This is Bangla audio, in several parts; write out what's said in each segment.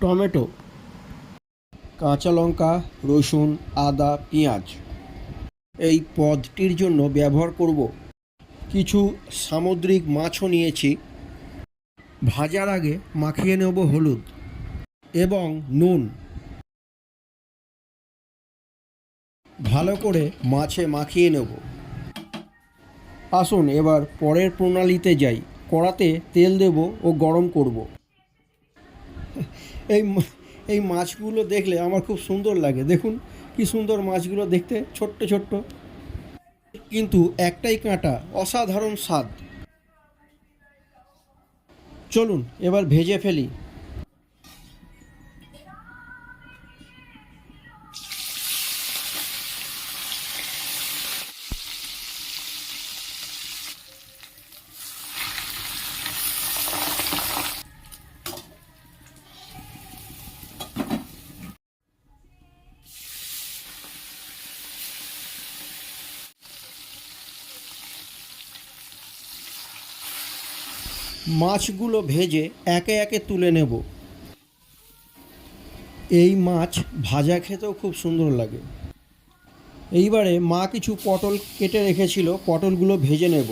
টমেটো, কাঁচা লঙ্কা, রসুন, আদা, পেঁয়াজ। এই পদটির জন্য ব্যবহার করব কিছু সামুদ্রিক মাছও নিয়েছি। ভাজার আগে মাখিয়ে নেব হলুদ এবং নুন। ভালো করে মাছে মাখিয়ে নেব। আসুন, এবার পরের প্রণালীতে যাই। কড়াতে তেল দেব ও গরম করব। এই এই মাছগুলো দেখলে আমার খুব সুন্দর লাগে। দেখুন কি সুন্দর মাছগুলো দেখতে, ছোট্ট ছোট্ট। কিন্তু একটাই কাঁটা, অসাধারণ স্বাদ। চলুন, এবার ভেজে ফেলি। মাছগুলো ভেজে একে একে তুলে নেব এই মাছ ভাজা খেতেও খুব সুন্দর লাগে এইবারে মা কিছু পটল কেটে রেখেছিল পটলগুলো ভেজে নেব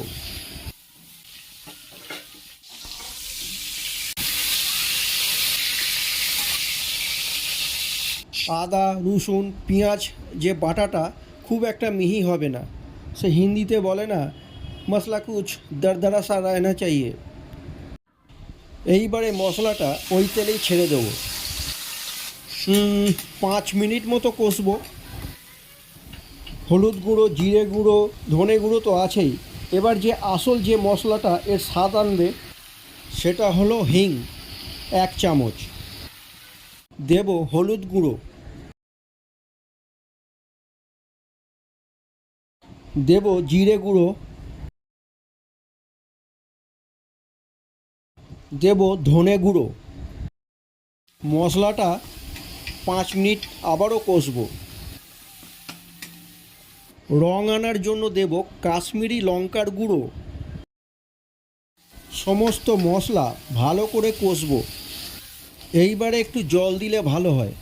আদা রসুন পেঁয়াজ যে বাটাটা খুব একটা মিহি হবে না সে হিন্দিতে বলে না মশলা কুচ দরদরা সা रहना चाहिए এইবারে মশলাটা ওই তেলেই ছেড়ে দেবো। পাঁচ মিনিট মতো কষবো। হলুদ গুঁড়ো, জিরে গুঁড়ো, ধনে গুঁড়ো তো আছেই। এবার যে আসল যে মশলাটা এর স্বাদ আনবে, সেটা হলো হিং, এক চামচ। দেব হলুদ গুঁড়ো। দেব জিরে গুঁড়ো দেব ধনে গুঁড়ো। মশলাটা পাঁচ মিনিট আবারও কষবো। রং আনার জন্য দেব কাশ্মীরি লঙ্কার গুঁড়ো। সমস্ত মশলা ভালো করে কষবো। এইবারে একটু জল দিলে ভালো হয়।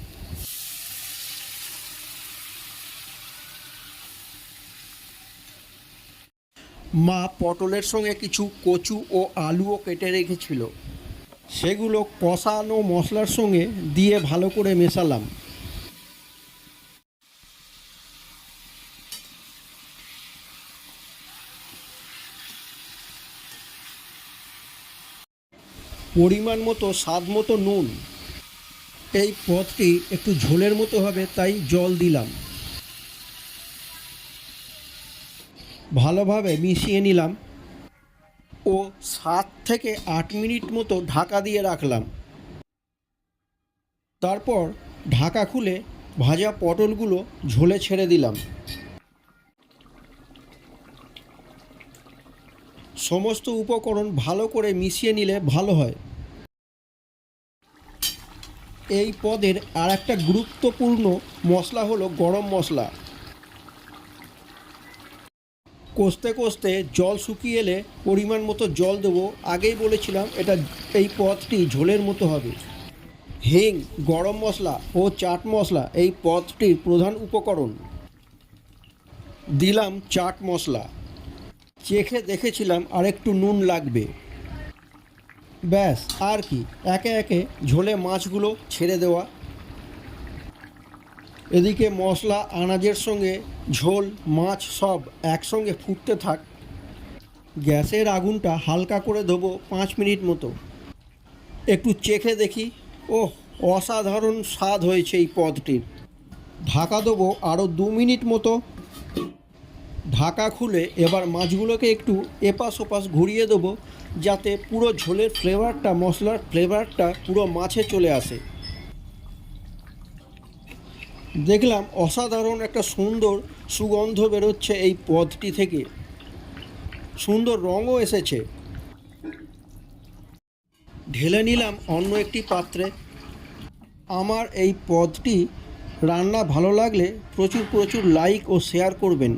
মা পটলের সঙ্গে কিছু কচু ও আলুও কেটে রেখেছিল। সেগুলো কষানো মশলার সঙ্গে দিয়ে ভালো করে মেশালাম। পরিমাণ মতো, স্বাদ মতো নুন। এই পদটি একটু ঝোলের মতো হবে, তাই জল দিলাম। ভালোভাবে মিশিয়ে নিলাম। ও সাত থেকে আট মিনিট মতো ঢাকা দিয়ে রাখলাম। তারপর ঢাকা খুলে ভাজা পটলগুলো ঝোলে ছেড়ে দিলাম। সমস্ত উপকরণ ভালো করে মিশিয়ে নিলে ভালো হয়। এই পদের আর একটা গুরুত্বপূর্ণ মশলা হলো গরম মশলা। কষতে কষতে জল শুকিয়ে এলে পরিমাণ মতো জল দেবো। আগেই বলেছিলাম এটা এই পথটি ঝোলের মতো হবে। হিং, গরম মশলা ও চাট মশলা এই পদটির প্রধান উপকরণ। দিলাম চাট মশলা। চেখে দেখেছিলাম আর একটু নুন লাগবে। ব্যাস, আর কি। একে একে ঝোলে মাছগুলো ছেড়ে দেওয়া এদিকে মশলা, আনাজের সঙ্গে ঝোল, মাছ সব একসঙ্গে ফুটতে থাক। গ্যাসের আগুনটা হালকা করে দেবো পাঁচ মিনিট মতো। একটু চেখে দেখি ও অসাধারণ স্বাদ হয়েছে এই পদটির। ঢাকা দেবো আরও দু মিনিট মতো। ঢাকা খুলে এবার মাছগুলোকে একটু এপাশ ওপাশ ঘুরিয়ে দেবো যাতে পুরো ঝোলের ফ্লেভারটা মশলার ফ্লেভারটা পুরো মাছে চলে আসে। দেখলাম অসাধারণ একটা সুন্দর সুগন্ধ বেরোচ্ছে এই পদটি থেকে। সুন্দর রঙও এসেছে। ঢেলে নিলাম অন্য একটি পাত্রে। আমার এই পদটি রান্না ভালো লাগলে প্রচুর প্রচুর লাইক ও শেয়ার করবেন।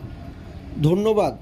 ধন্যবাদ।